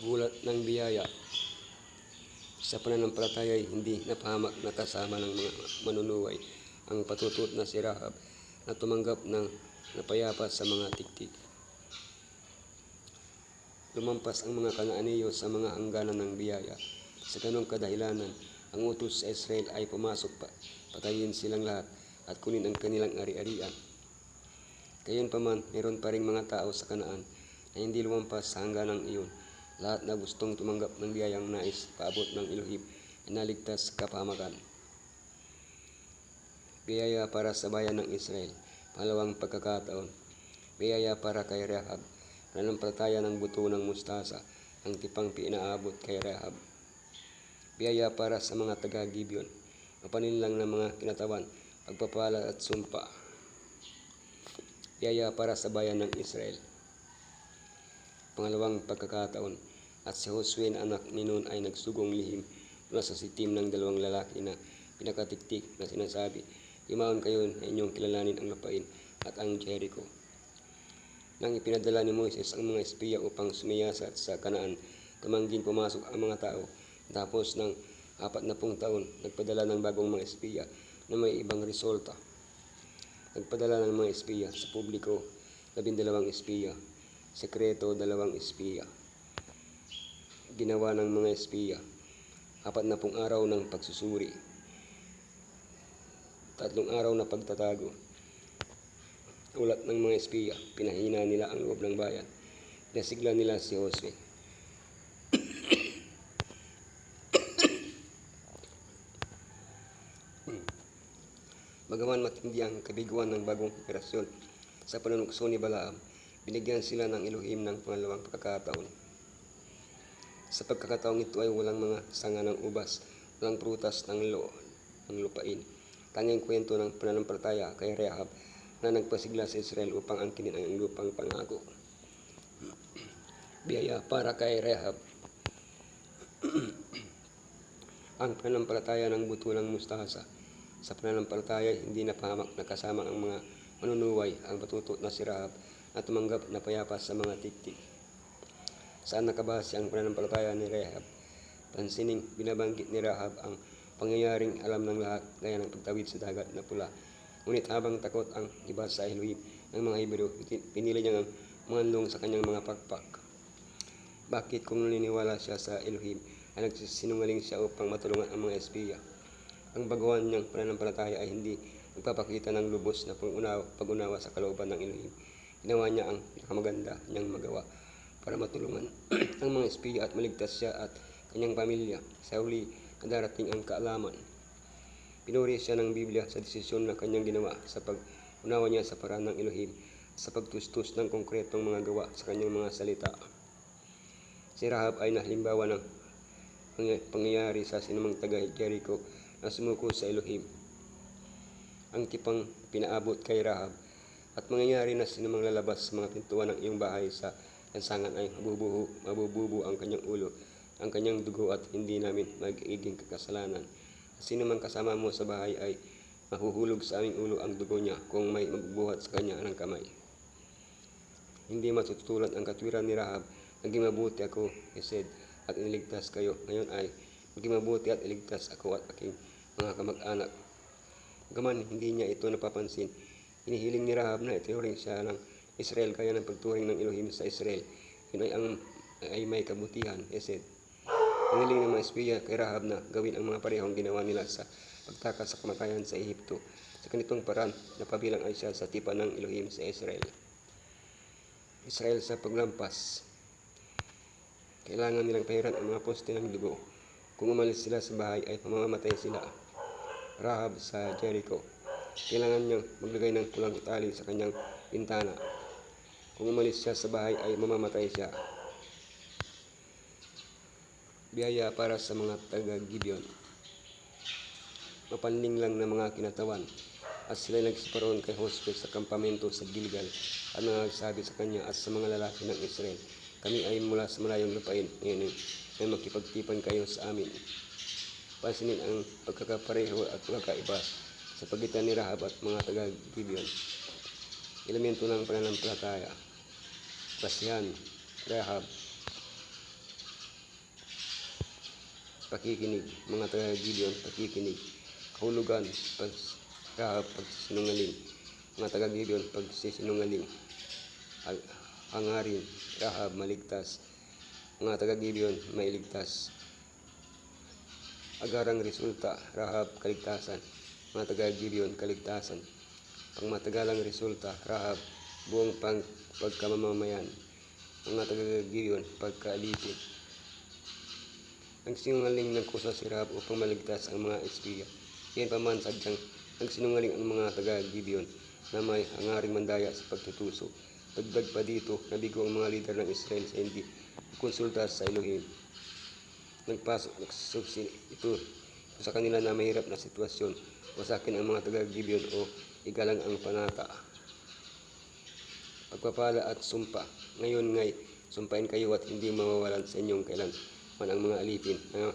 Gulat ng biyaya. Sa pananampalataya ay hindi napahamak na kasama ng mga manunuway ang patutot na si Rahab na tumanggap ng napayapa sa mga tiktik. Lumampas ang mga kanaaniyo sa mga hangganan ng biyaya. Sa ganong kadahilanan, ang utos sa Israel ay pumasok pa, patayin silang lahat at kunin ang kanilang ari-arian. Gayon pa man, meron pa rin mga tao sa kanaan na hindi lumampas sa hangganang iyon. Lahat na gustong tumanggap ng biyayang nais paabot ng Elohim ay naligtas kapahamakan. Biyaya para sa bayan ng Israel. Pangalawang pagkakataon. Biyaya para kay Rahab. Pananampalataya ng buto ng mustasa. Ang tipang pinaabot kay Rahab. Biyaya para sa mga taga-Gibeon. Mapaninlang ng mga kinatawan, pagpapala at sumpa. Biyaya para sa bayan ng Israel. Pangalawang pagkakataon. At si Josue na anak ni Nun ay nagsugong lihim mula sa sitim ng dalawang lalaki na pinakatiktik na sinasabi, Imaon kayo na inyong kilalanin ang lupain at ang Jericho. Nang ipinadala ni Moises ang mga espiya upang sumiyasat sa kanaan, tumangging pumasok ang mga tao. Tapos ng apat na pung taon, nagpadala ng bagong mga espiya na may ibang resulta. Nagpadala ng mga espiya sa publiko, labindalawang espiya. Sekreto, dalawang espiya. Ginawa ng mga espiya. Apat na pung araw ng pagsusuri. Tatlong araw na pagtatago. Ulat ng mga espiya, pinahina nila ang loob ng bayan. Pinasigla nila si Jose. Bagaman matindi ang kabiguan ng bagong operasyon sa panunukso ni Balaam, binigyan sila ng Elohim ng pangalawang pagkakataon. Sa pagkakataong ito ay walang mga sanga ng ubas, walang prutas ng lo ng lupain. Tanging kwento ng pananampalataya kay Rahab na nagpasigla sa Israel upang angkinin ang lupang pangako. Biyaya para kay Rahab. ang pananampalataya ng buto ng mustasa. Sa pananampalataya, hindi napahamak na kasama ang mga manunuway ang patutot na si Rahab na tumanggap na payapa sa mga tiktik. Saan nakabase ang pananampalataya ni Rahab? Pansining binabanggit ni Rahab ang pangyayaring alam ng lahat gaya ng pagtawid sa dagat na pula. Ngunit habang takot ang iba sa Elohim ng mga Hebrew, pinili niya ang manlong sa kanyang mga pakpak. Bakit kung naniniwala siya sa Elohim ay nagsisinungaling siya upang matulungan ang mga espiya? Ang baguhan niyang pananampalataya ay hindi nagpapakita ng lubos na pag-unawa, pag-unawa sa kalooban ng Elohim. Ginawa niya ang nakamaganda niyang magawa para matulungan ang mga espiya at maligtas siya at kanyang pamilya. Sa huli, darating ang kaalaman. Pinuri siya ng Biblia sa desisyon na kanyang ginawa sa pag-unawa niya sa paraan ng Elohim sa pagtustos ng konkretong mga gawa sa kanyang mga salita. Si Rahab ay nahalimbawa ng pangy- pangyayari sa sinumang taga Jericho na sumuko sa Elohim. Ang tipang pinaabot kay Rahab at mangyayari na sinumang lalabas sa mga pintuan ng iyong bahay sa lansangan ay mabubuho, mabububo ang kanyang ulo, ang kanyang dugo at hindi namin magiging kakasalanan. Sino man kasama mo sa bahay ay mahuhulog sa aming ulo ang dugo niya kung may magbubuhat sa kanya ng kamay. Hindi matutulan ang katwiran ni Rahab, naging mabuti ako, Esed, at iniligtas kayo. Ngayon ay, maging mabuti at iligtas ako at aking mga kamag-anak. Gaman, hindi niya ito napapansin. Inihiling ni Rahab na itinuring siya ng Israel kaya ng pagturing ng Elohim sa Israel. Yun ay, ang, ay may kabutihan, Esed. Inihiling ng mga espiya kay Rahab na gawin ang mga parehong ginawa nila sa pagtakas sa kamatayan sa Ehipto. Sa ganitong paraan, napabilang ay siya sa tipan ng Elohim sa Israel. Israel sa paglampas. Kailangan nilang pahiran ang mga poste ng dugo. Kung umalis sila sa bahay ay mamamatay sila. Rahab sa Jericho. Kailangan niyang maglagay ng pulang tali sa kanyang bintana. Kung umalis siya sa bahay ay mamamatay siya. Biyaya para sa mga taga-Gibeon. Mapanling lang ng mga kinatawan at sila nagsiparoon kay Josue sa kampamento sa Gilgal at nagsabi sa kanya at sa mga lalaki ng Israel, kami ay mula sa malayong lupain, ngayon ay makipagtipan kayo sa amin. Pansinin ang pagkakapareho at pagkakaiba sa pagitan ni Rahab at mga taga-Gibeon. Elemento ng pananampalataya. Basihan, Rahab, pakikinig. Mga taga-Gibeon, pakikinig. Kahulugan, pag, Rahab, pagsinungaling. Mga taga-Gibeon, pagsisinungaling. Al- Hangarin, Rahab, maligtas. Mga taga-Gibeon, mailigtas. Agarang resulta, Rahab, kaligtasan. Mga taga-Gibeon, kaligtasan. Pangmatagalang resulta, Rahab, buong pang pagkamamamayan. Mga taga-Gibeon, pagkaalipin. Nagsinungaling ng kusa si Rahab upang maligtas ang mga espiya. Yan pa man sadyang nagsinungaling ang mga taga-Gibeon na may hangaring mandaya sa pagtutuso. Dagdag pa dito, nabigo ang mga lider ng Israel sa hindi konsulta sa Elohim. Nagpasok, nagsusi ito sa kanila na mahirap na sitwasyon. Wasakin ang mga taga-Gibeon o igalang ang panata. Pagpapala at sumpa. Ngayon ngay, sumpain kayo at hindi mawawalan sa inyong kailan man ang mga alipin na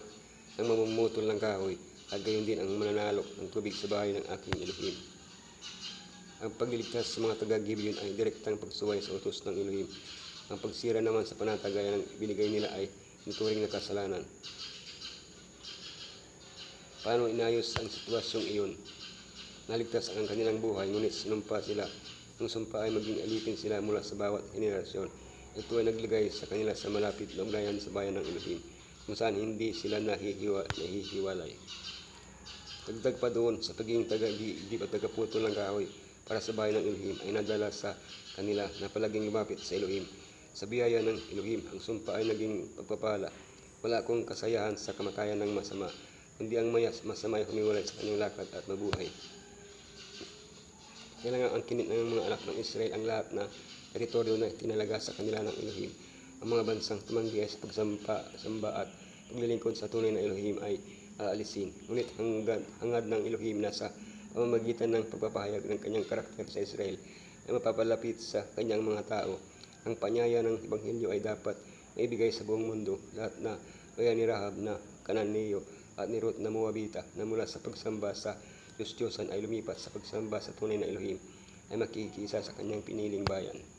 ang mamumutol ng kahoy at gayon din ang mananalo ng tubig sa bahay ng aking Elohim. Ang pagliligtas sa mga taga-Gibeon ay direktang pagsuway sa utos ng Elohim. Ang pagsira naman sa panata gaya ng binigay nila ay turing na kasalanan. Paano inayos ang sitwasyong iyon? Naligtas ang kanilang buhay, ngunit sinumpa sila. Nung sumpa ay maging alipin sila mula sa bawat henerasyon. Ito ay naglagay sa kanila sa malapit na ugnayan sa bayan ng Elohim, kung saan hindi sila nahihiwa, nahihiwalay. Dagdag pa doon sa pagiging taga di at tagaputol ng kahoy para sa bayan ng Elohim ay nadala sa kanila na palaging lumapit sa Elohim. Sa biyaya ng Elohim, ang sumpa ay naging pagpapala. Wala akong kasayahan sa kamatayan ng masama, kundi ang mayas masama ay humiwalay sa kanyang lakad at mabuhay. Kailangan ang kinit ng mga anak ng Israel ang lahat na teritoryo na tinalaga sa kanila ng Elohim. Ang mga bansang tumanggi sa pagsampa, samba at paglilingkod sa tunay na Elohim ay aalisin. Ngunit hangad, hangad ng Elohim na sa pamamagitan ng pagpapahayag ng kanyang karakter sa Israel ay mapapalapit sa kanyang mga tao. Ang panyaya ng Ebanghelyo ay dapat maibigay sa buong mundo lahat na gaya ni Rahab na Kananeo at ni Ruth na Moabita na mula sa pagsamba sa Diyos-Diyosan ay lumipat sa pagsamba sa tunay na Elohim ay makikisa sa kanyang piniling bayan.